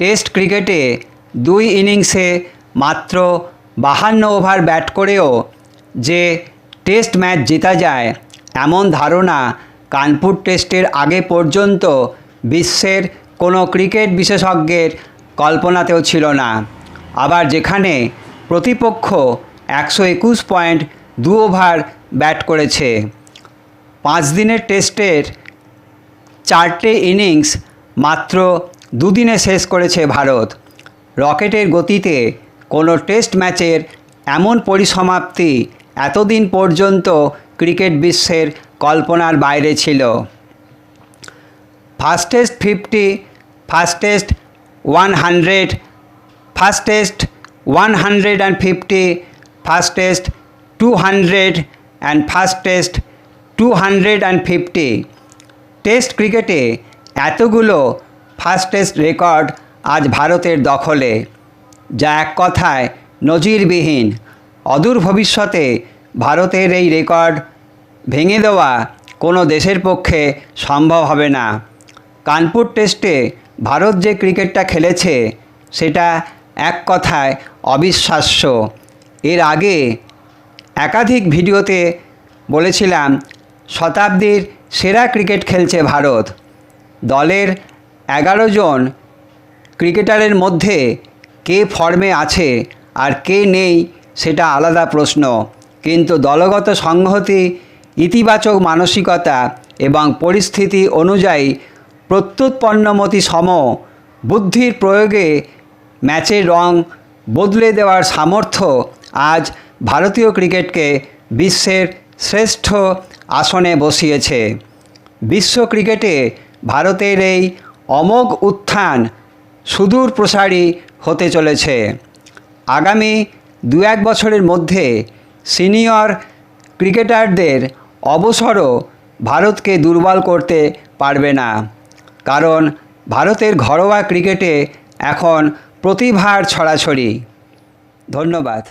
Test ক্রিকেটে দুই ইনিংসে মাত্র বাহান্ন ওভার ব্যাট করেও যে টেস্ট ম্যাচ জেতা যায়, এমন ধারণা কানপুর টেস্টের আগে পর্যন্ত বিশ্বের কোনো ক্রিকেট বিশেষজ্ঞের কল্পনাতেও ছিল না। আবার যেখানে প্রতিপক্ষ একশো একুশ পয়েন্ট দু ওভার ব্যাট করেছে। পাঁচ দিনের টেস্টের চারটে ইনিংস মাত্র দুদিনে শেষ করেছে ভারত। রকেটের গতিতে কোনো টেস্ট ম্যাচের এমন পরিসমাপ্তি এতদিন পর্যন্ত ক্রিকেট বিশ্বের কল্পনার বাইরে ছিল। Fastest fifty, fastest one hundred fastest one hundred and fifty, fastest two hundred and fastest two hundred and fifty. Test ক্রিকেটে এতগুলো ফাস্টেস্ট রেকর্ড আজ ভারতের দখলে, যা এক কথায় নজিরবিহীন। অদূর ভবিষ্যতে ভারতের এই রেকর্ড ভেঙে দেওয়া কোনো দেশের পক্ষে সম্ভব হবে না। কানপুর টেস্টে ভারত যে ক্রিকেটটা খেলেছে, সেটা এক কথায় অবিশ্বাস্য। এর আগে একাধিক ভিডিওতে বলেছিলাম, শতাব্দীর সেরা ক্রিকেট খেলছে ভারত। দলের এগারো জন ক্রিকেটারের মধ্যে কে ফর্মে আছে আর কে নেই সেটা আলাদা প্রশ্ন। কিন্তু দলগত সংহতি, ইতিবাচক মানসিকতা এবং পরিস্থিতি অনুযায়ী প্রত্যুৎপন্নমতি সম বুদ্ধির প্রয়োগে ম্যাচের রং বদলে দেওয়ার সামর্থ্য আজ ভারতীয় ক্রিকেটকে বিশ্বের শ্রেষ্ঠ আসনে বসিয়েছে। বিশ্ব ক্রিকেটে ভারতের এই অমোঘ উত্থান সুদূর প্রসারী হতে চলেছে। আগামী দু এক বছরের মধ্যে সিনিয়র ক্রিকেটারদের অবসরও ভারতকে দুর্বল করতে পারবে না। কারণ ভারতের ঘরোয়া ক্রিকেটে এখন প্রতিভার ছড়াছড়ি। ধন্যবাদ।